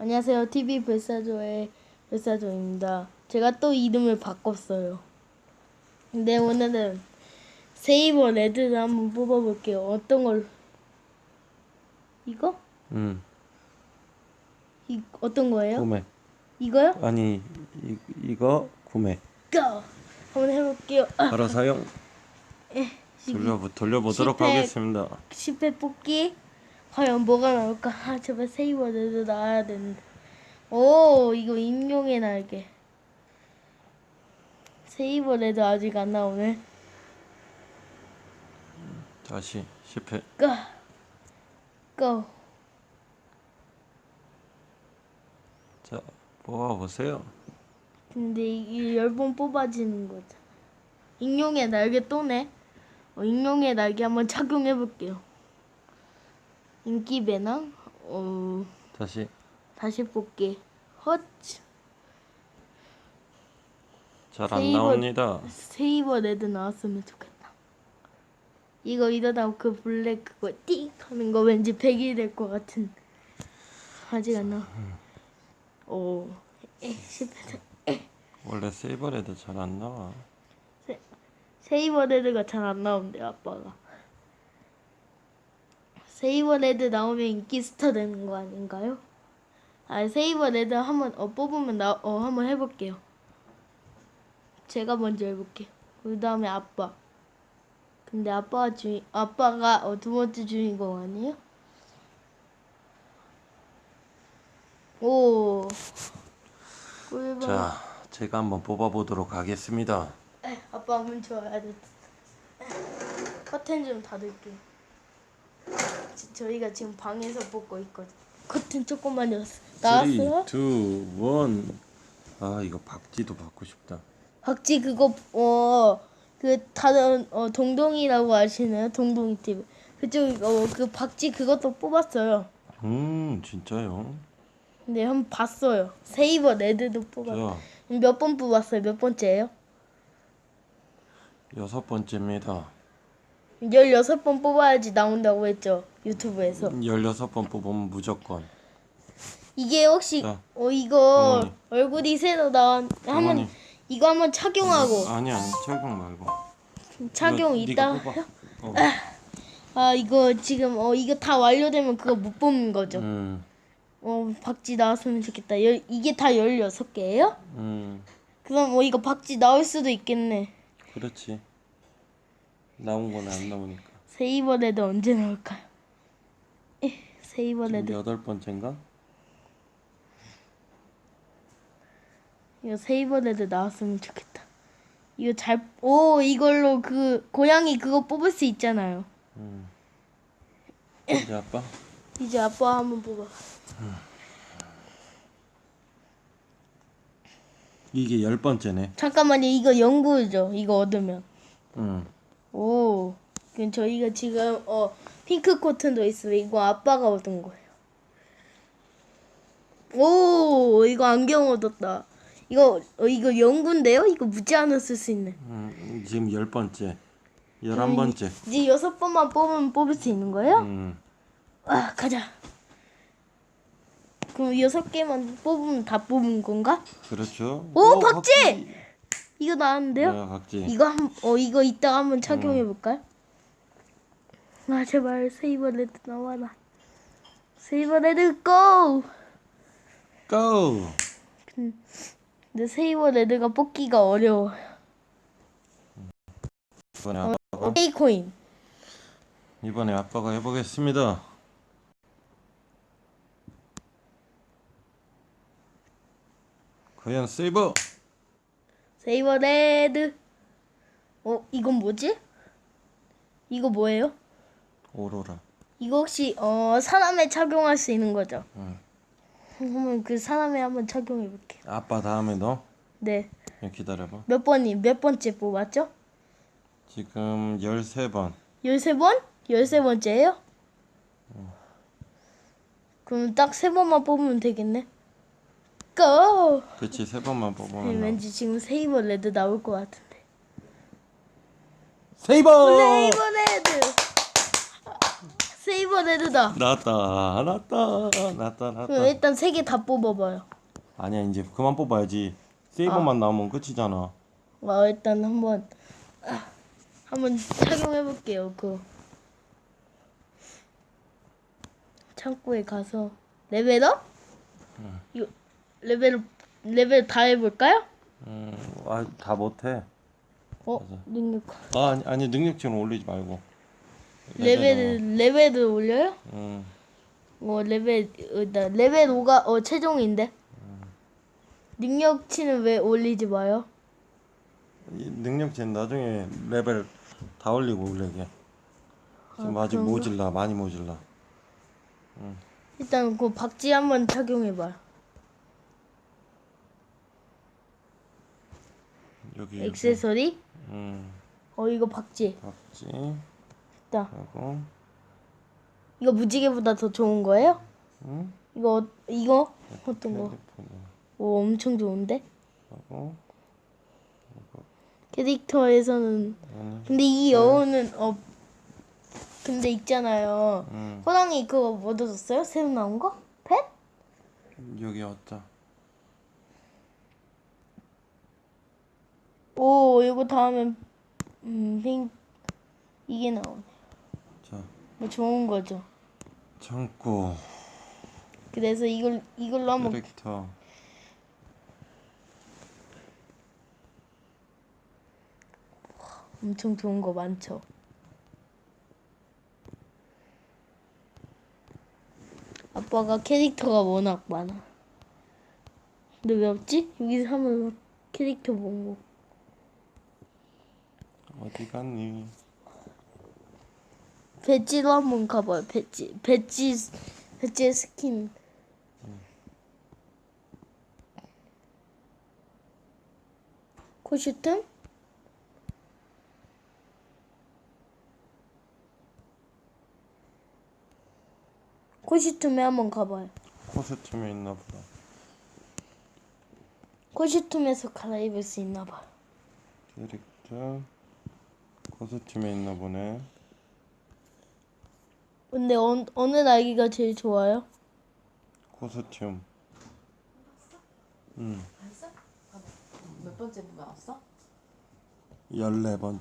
안녕하세요. TV 불사조의 불사조입니다. 제가 또 이름을 바꿨어요. 근데 오늘은 세이버 레드를 한번 뽑아볼게요. 어떤 걸? 이거? 음, 이 어떤 거예요? 구매. 이거요? 아니, 이, 이거 구매. 고! 한번 해볼게요. 아, 바로 사용. 돌려 돌려보도록 실패. 하겠습니다. 10회 뽑기. 과연 뭐가 나올까? 아, 제발 세이버 레드 나와야 되는데. 오, 이거 임용의 날개. 세이버 레드 아직 안 나오네. 다시 실패. 고! 고! 자, 뽑아 보세요. 근데 이게 열 번 뽑아지는 거죠. 익룡의 날개 또네. 어, 익룡의 날개 한번 착용해 볼게요. 인기 배낭. 어, 다시 다시 뽑기. 헛. 잘 안 세이버- 나옵니다. 세이버 레드 나왔으면 좋겠다. 이거 이러다 그 블랙 그거 띡 하는 거 왠지 100이 될 것 같은. 아직 안 나와. 오. 에, 실패다. 원래 세이버레드 잘 안 나와. 세이버 레드가 잘 안 나온대 아빠가. 세이버 레드 나오면 인기 스타 되는 거 아닌가요? 아 세이버 레드 한번 어 뽑으면 나 어 한번 해볼게요. 제가 먼저 해볼게. 그 다음에 아빠. 근데 아빠가 주인 아빠가 어, 두 번째 주인공 아니에요? 오. 꿀벌. 자, 제가 한번 뽑아 보도록 하겠습니다. 에, 아빠 한번 줘야 돼. 커튼 좀 닫을게. 지- 저희가 지금 방에서 뽑고 있거든. 커튼 조금만. 나왔어요? 3, 2, 1. 아, 이거 박지도 받고 싶다. 박지 그거 어그 다른 어 동동이라고 아시나요? 동동이 TV. 그쪽 어그 박지 그것도 뽑았어요. 음, 진짜요? 근데 한번 봤어요. 세이버 레드도 뽑았. 자, 몇번 뽑았어요? 몇 번째예요? 여섯 번째입니다. 16번 뽑아야지 나온다고 했죠. 유튜브에서. 16번 뽑으면 무조건. 이게 혹시 자, 어 이거 어머니. 얼굴이 새로 나온 한번 어머니. 이거 한번 착용하고 아니, 아니, 착용 말고. 착용 이거 이따 네가 뽑아. 어. 아 이거 지금 어 이거 다 완료되면 그거 못 뽑는 거죠. 음, 어 박지 나왔으면 좋겠다. 열, 이게 다 16개예요? 음, 그럼 뭐 이거 박지 나올 수도 있겠네. 그렇지. 나온 거는 안 나오니까. 세이버 레드 언제 나올까요? 레드 여덟 번째인가? 이거 세이버 레드 나왔으면 좋겠다. 이거 잘 오 이걸로 그 고양이 그거 뽑을 수 있잖아요. 음. 이제 아빠? 이제 아빠 한번 뽑아. 이게 열 번째네. 잠깐만요. 이거 연구죠. 이거 얻으면. 음. 오. 그럼 저희가 지금 어 핑크 코튼도 있어요. 이거 아빠가 얻은 거예요. 오, 이거 안경 얻었다. 이거 어, 이거 연구인데요? 이거 무제한으로 쓸 수 있네. 음, 지금 열 번째. 열한 번째. 이제 여섯 번만 뽑으면 뽑을 수 있는 거예요? 음. 아, 가자. 그럼 여섯 개만 뽑으면 다 뽑은 건가? 그렇죠. 오, 어, 박쥐! 이거 나왔는데요? 뭐야, 박쥐. 이거 한, 어, 이거 이따가 한번 착용해 볼까요? 아, 제발 세이버 레드 나와라. 세이버 레드 고! 고! 근데 세이버 레드가 뽑기가 어려워. 이번에 아빠가 A 코인. 이번에 아빠가 해보겠습니다. 과연 세이버 세이버 레드. 어, 이건 뭐지? 이거 뭐예요? 오로라. 이거 혹시 어 사람에 착용할 수 있는 거죠? 응. 그러면 그 사람에 한번 착용해 볼게요. 아빠 다음에 너 네. 야, 기다려봐. 몇 번이 몇 번째 뽑았죠? 지금 13번. 13번? 13번째예요? 그럼 딱 세 번만 뽑으면 되겠네. 고! 그치 세 번만 뽑으면 나. 왠지 지금 세이버 레드 나올 것 같은데. 세이버! 세이버 레드! 세이버 레드다. 나왔다 나왔다 나왔다 나왔다 일단 세 개 다 뽑아봐요. 아니야 이제 그만 뽑아야지 세이버만 아. 나오면 끝이잖아 와 일단 한번 아, 한번 착용해 볼게요. 그 창고에 가서 레벨업? 이거 레벨 레벨 다 해볼까요? 음 아 다 못해 어 맞아. 능력 아 아니, 아니 능력치는 올리지 말고 레벨 레벨을 올려요? 음 어 레벨 어, 나 레벨 5가 어 최종인데 능력치는 왜 올리지 마요? 이 능력치는 나중에 레벨 다 올리고 올려게 지금 아, 아, 직 그런가? 모질라 많이 모질라 일단 그 박쥐 한번 착용해봐요. 여기 액세서리? 음 어 이거 박쥐. 박지 있다. 하고 이거 무지개보다 더 좋은 거예요? 응 이거 어- 이거 어떤 거? 오 엄청 좋은데? 하고 캐릭터에서는 얘는 근데 이 여우는 어 근데 있잖아요. 음 호랑이 그거 뭐 얻어줬어요? 새로 나온 거? 펫? 여기 왔자 오 이거 다음엔 음 핑, 이게 나오네. 자 뭐 좋은 거죠. 창고 그래서 이걸 이걸로 한번 캐릭터 엄청 좋은 거 많죠. 아빠가 캐릭터가 워낙 많아. 근데 왜 없지? 여기서 하면 캐릭터 보고. 어디 갔니 배지로 한번 가봐요. 배지, 배지, 배지 스킨. 코슈트? 코슈트에 한번 가봐요. 코스튬에 있나 보다 코슈트에서 갈아입을 수 있나 봐. 캐릭터 코스튬에 있나 보네. 근데 어, 어느 날개가 제일 좋아요? 코스튬 응. 몇 번째 나왔어? 14번째